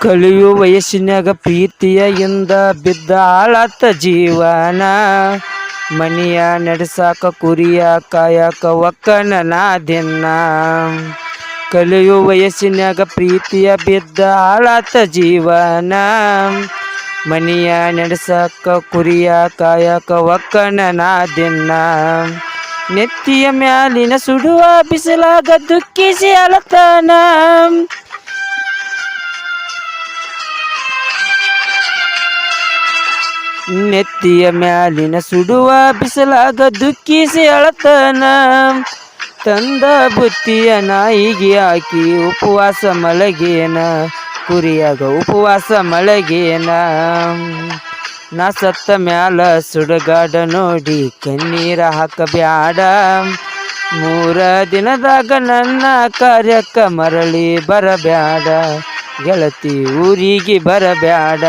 ಕಲಿಯು ವಯಸ್ಸಿನಾಗ ಪ್ರೀತಿಯ ಇಂದ ಬಿದ್ದ ಆಳತ್ತ ಜೀವನ. ಮನಿಯ ನಡೆಸಾಕ, ಕುರಿಯ ಕಾಯಕ, ಒಕ್ಕನ ನಾದಿನ್ನ. ದಿನ ಕಲಿಯು ವಯಸ್ಸಿನಾಗ ಪ್ರೀತಿಯ ಬಿದ್ದ ಆಳತ್ತ ಜೀವನ. ಮನಿಯ ನಡೆಸಾಕ, ಕುರಿಯ ಕಾಯಕ, ಒಕ್ಕನ ನಾದಿನ್ನ. ದಿನ ನೆತ್ತಿಯ ಮ್ಯಾಲಿನ ಸುಡುವ ಬಿಸಿಲಾಗ ದುಃಖಿಸಿ ಅಳತನ. ನೆತ್ತಿಯ ಮ್ಯಾಲಿನ ಸುಡುವ ಬಿಸಿಲಾಗ ದುಃಖಿಸಿ ಅಳತನ. ತಂದ ಬುತ್ತಿಯ ನಾಯಿಗೆ ಹಾಕಿ ಉಪವಾಸ ಮಲಗೇನ. ಕುರಿಯಾಗ ಉಪವಾಸ ಮಳಗೇನ ನಾ ಸತ್ತ ಮ್ಯಾಲ ಸುಡಗಾಡ ನೋಡಿ ಕಣ್ಣೀರ ಹಾಕಬ್ಯಾಡ. ಮೂರ ದಿನದಾಗ ನನ್ನ ಕಾರ್ಯಕ್ಕ ಮರಳಿ ಬರಬ್ಯಾಡ. ಗೆಳತಿ ಊರಿಗೆ ಬರಬ್ಯಾಡ.